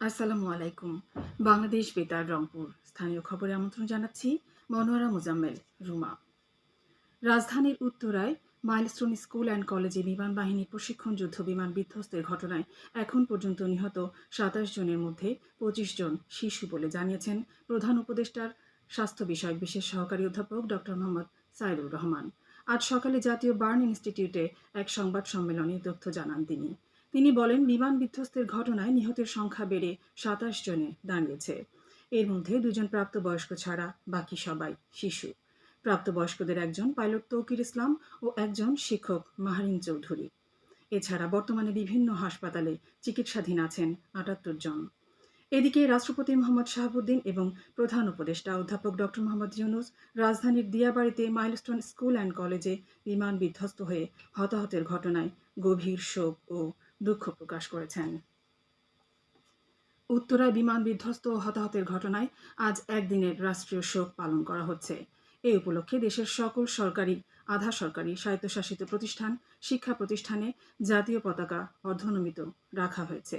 আসসালামু আলাইকুম। বাংলাদেশ বেতার, রংপুর। স্থানীয় খবরে আমন্ত্রণ জানাচ্ছি মনোয়ারা মোজাম্মেল, রুমা। রাজধানীর উত্তরায় মাইলস্টোন স্কুল অ্যান্ড কলেজে বিমান বাহিনীর প্রশিক্ষণ যুদ্ধ বিমান বিধ্বস্তের ঘটনায় এখন পর্যন্ত নিহত সাতাশ জনের মধ্যে পঁচিশ জন শিশু বলে জানিয়েছেন প্রধান উপদেষ্টার স্বাস্থ্য বিষয়ক বিশেষ সহকারী অধ্যাপক ডক্টর মোহাম্মদ সাইদুর রহমান। আজ সকালে জাতীয় বার্ন ইনস্টিটিউটে এক সংবাদ সম্মেলনে তথ্য জানান তিনি। তিনি বলেন, বিমান বিধ্বস্তের ঘটনায় নিহতের সংখ্যা বেড়ে সাতাশ জনে দাঁড়িয়েছে। এর মধ্যে দুজন প্রাপ্তবয়স্ক ছাড়া বাকি সবাই শিশু। প্রাপ্তবয়স্কদের একজন পাইলট তৌকির ইসলাম ও একজন শিক্ষক মাহারিন চৌধুরী। এছাড়া বর্তমানে বিভিন্ন হাসপাতালে চিকিৎসাধীন আছেন আটাত্তর জন। এদিকে রাষ্ট্রপতি মোহাম্মদ শাহাবুদ্দিন এবং প্রধান উপদেষ্টা অধ্যাপক ডক্টর মোহাম্মদ ইউনুস রাজধানীর দিয়াবাড়িতে মাইলস্টোন স্কুল অ্যান্ড কলেজে বিমান বিধ্বস্ত হয়ে হতাহতের ঘটনায় গভীর শোক ও দুঃখ প্রকাশ করেছেন। উত্তরায় বিমান বিধ্বস্ত ও হতাহতের ঘটনায় আজ একদিনের রাষ্ট্রীয় শোক পালন করা হচ্ছে। এই উপলক্ষে দেশের সকল সরকারি, আধা সরকারি স্বায়ত্তশাসিত প্রতিষ্ঠান, শিক্ষা প্রতিষ্ঠানে জাতীয় পতাকা অর্ধনমিত রাখা হয়েছে।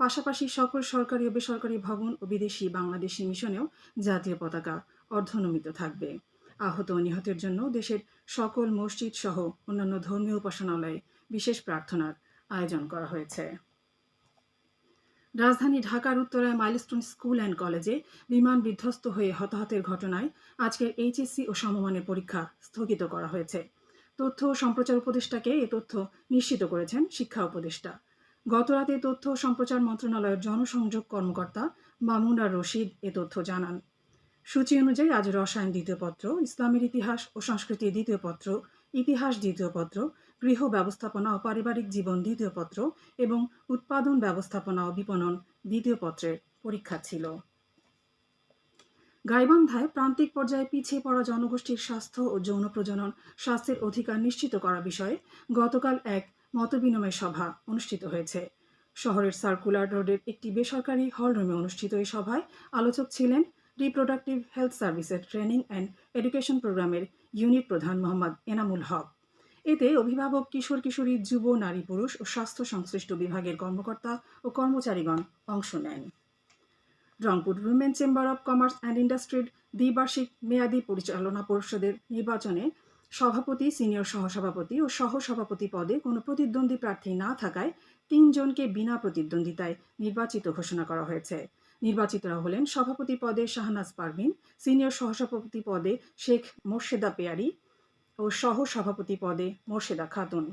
পাশাপাশি সকল সরকারি ও বেসরকারি ভবন ও বিদেশি বাংলাদেশি মিশনেও জাতীয় পতাকা অর্ধনমিত থাকবে। আহত ও নিহতের জন্য দেশের সকল মসজিদ সহ অন্যান্য ধর্মীয় উপাসনালয়ে বিশেষ প্রার্থনার আয়োজন করা হয়েছে। রাজধানী ঢাকার উত্তরায় মাইলস্টোন স্কুল অ্যান্ড কলেজে বিমান বিধ্বস্ত হয়ে হতাহতের ঘটনায় আজকের এইচএসসি ও সমমানের পরীক্ষা স্থগিত করা হয়েছে। তথ্য সম্প্রচার উপদেষ্টাকে এ তথ্য নিশ্চিত করেছেন শিক্ষা উপদেষ্টা। গতরাতে তথ্য সম্প্রচার মন্ত্রণালয়ের জনসংযোগ কর্মকর্তা মামুনা রশিদ এ তথ্য জানান। সূচি অনুযায়ী আজ রসায়ন দ্বিতীয় পত্র, ইসলামের ইতিহাস ও সংস্কৃতি দ্বিতীয় পত্র, ইতিহাস দ্বিতীয় পত্র গৃহ ব্যবস্থাপনা ও পারিবারিক জীবন দ্বিতীয় পত্র এবং উৎপাদন ব্যবস্থাপনা ও বিপণন দ্বিতীয় পত্রের পরীক্ষা ছিল। গাইবান্ধায় প্রান্তিক পর্যায়ে পিছিয়ে পড়া জনগোষ্ঠীর স্বাস্থ্য ও যৌন প্রজনন স্বাস্থ্যের অধিকার নিশ্চিত করার বিষয়ে গতকাল এক মতবিনিময় সভা অনুষ্ঠিত হয়েছে। শহরের সার্কুলার রোডের একটি বেসরকারি হলরুমে অনুষ্ঠিত এই সভায় আলোচক ছিলেন রিপ্রোডাক্টিভ হেলথ সার্ভিসের ট্রেনিং অ্যান্ড এডুকেশন প্রোগ্রামের ইউনিট প্রধান মোহাম্মদ এনামুল হক। এতে অভিভাবক, কিশোর, কিশোরী, যুব, নারী, পুরুষ ও স্বাস্থ্য সংশ্লিষ্ট বিভাগের কর্মকর্তা ও কর্মচারীগণ অংশ নেন। Rangpur women chamber of commerce and ইন্ডাস্ট্রির দ্বিবার্ষিক মেয়াদী পরিচালনা পরিষদের নির্বাচনে সভাপতি, সিনিয়র সহসভাপতি ও সহসভাপতি পদে কোনো প্রতিদ্বন্দ্বী প্রার্থী না থাকায় তিনজনকে বিনা প্রতিদ্বন্দ্বিতায় নির্বাচিত ঘোষণা করা হয়েছে। নির্বাচিতরা হলেন সভাপতি পদে শাহনাজ পারভিন, সিনিয়র সহসভাপতি পদে শেখ মোর্শেদা পেয়ারি ও সহ সভাপতি পদে মোর্শেদা খাতুন।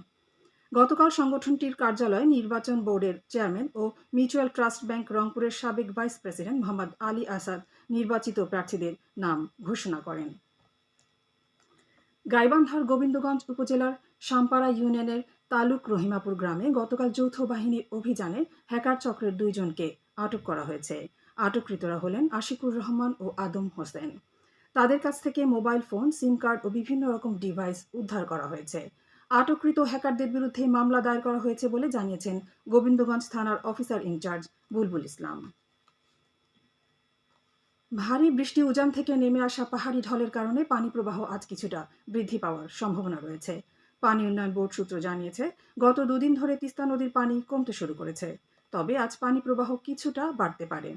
গতকাল সংগঠনটির কার্যালয়ে নির্বাচন বোর্ডের চেয়ারম্যান ও মিউচুয়াল ট্রাস্ট ব্যাংক রংপুরের সাবেক ভাইস প্রেসিডেন্ট মোহাম্মদ আলী আসাদ নির্বাচিত প্রার্থীদের নাম ঘোষণা করেন। গাইবান্ধার গোবিন্দগঞ্জ উপজেলার সাম্পাড়া ইউনিয়নের তালুক রহিমাপুর গ্রামে গতকাল যৌথ বাহিনীর অভিযানে হ্যাকার চক্রের দুইজনকে আটক করা হয়েছে। আটককৃতরা হলেন আশিকুর রহমান ও আদম হোসেন। তাদের কাছ থেকে মোবাইল ফোন, সিম কার্ড ও বিভিন্ন রকম ডিভাইস উদ্ধার করা হয়েছে। আটককৃত হ্যাকারদের বিরুদ্ধে মামলা দায়ের করা হয়েছে বলে জানিয়েছেন গোবিন্দগঞ্জ থানার অফিসার ইনচার্জ বুলবুল ইসলাম। ভারী বৃষ্টি উজান থেকে নেমে আসা পাহাড়ি ঢলের কারণে পানি প্রবাহ আজ কিছুটা বৃদ্ধি পাওয়ার সম্ভাবনা রয়েছে। পানি উন্নয়ন বোর্ড সূত্র জানিয়েছে, গত দুদিন ধরে তিস্তা নদীর পানি কমতে শুরু করেছে। তবে আজ পানি প্রবাহ কিছুটা বাড়তে পারে।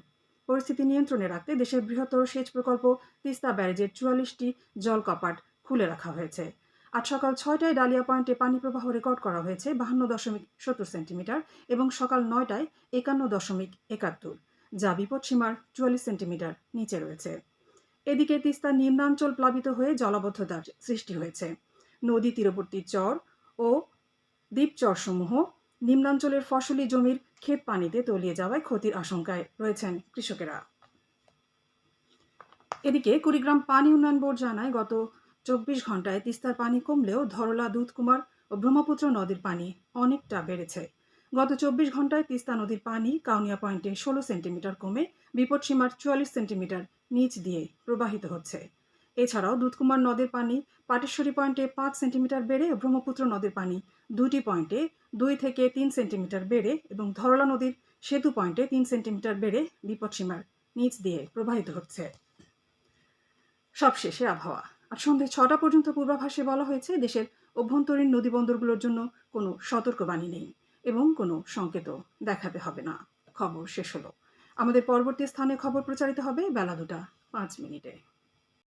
পরিস্থিতি নিয়ন্ত্রণে রাখতে দেশের বৃহত্তর সেচ প্রকল্প তিস্তা ব্যারেজের চুয়াল্লিশটি জল কপাট খুলে রাখা হয়েছে। আজ সকাল ছয়টায় ডালিয়া পয়েন্টে পানি প্রবাহ রেকর্ড করা হয়েছে বাহান্ন দশমিক সত্তর সেন্টিমিটার এবং সকাল নয়টায় একান্ন দশমিক একাত্তর, যা বিপদসীমার চুয়াল্লিশ সেন্টিমিটার নিচে রয়েছে। এদিকে তিস্তা নিম্নাঞ্চল প্লাবিত হয়ে জলাবদ্ধতার সৃষ্টি হয়েছে। নদী তীরবর্তী চর ও দ্বীপচরসমূহ নিম্নাঞ্চলের ফসলি জমির ক্ষেত পানিতে তলিয়ে যাওয়ায় ক্ষতির আশঙ্কায় রয়েছেন কৃষকেরা। এদিকে কুড়িগ্রাম পানি উন্নয়ন বোর্ড জানায়, গত চব্বিশ ঘন্টায় তিস্তার পানি কমলেও ধরলা, দুধকুমার ও ব্রহ্মপুত্র নদীর পানি অনেকটা বেড়েছে। গত চব্বিশ ঘন্টায় তিস্তা নদীর পানি কাউনিয়া পয়েন্টে ষোলো সেন্টিমিটার কমে বিপদসীমার চুয়াল্লিশ সেন্টিমিটার নিচ দিয়ে প্রবাহিত হচ্ছে। এছাড়াও দুধকুমার নদের পানি, পাটেশ্বরী পয়েন্টে পাঁচ সেন্টিমিটার বেড়ে ব্রহ্মপুত্র নদের পানি দুটি পয়েন্টে দুই থেকে তিন সেন্টিমিটার বেড়ে এবং ধরলা নদীর সেতু পয়েন্টে তিন সেন্টিমিটার বেড়ে বিপদসীমার নিচ দিয়ে প্রবাহিত হচ্ছে। সবশেষে আবহাওয়া। আর সন্ধ্যে ছটা পর্যন্ত পূর্বাভাসে বলা হয়েছে, দেশের অভ্যন্তরীণ নদীবন্দরগুলোর জন্য কোনো সতর্কবাণী নেই এবং কোনো সংকেতও দেখাতে হবে না। খবর শেষ হলো। আমাদের পরবর্তী স্থানে খবর প্রচারিত হবে বেলা দুটা পাঁচ মিনিটে।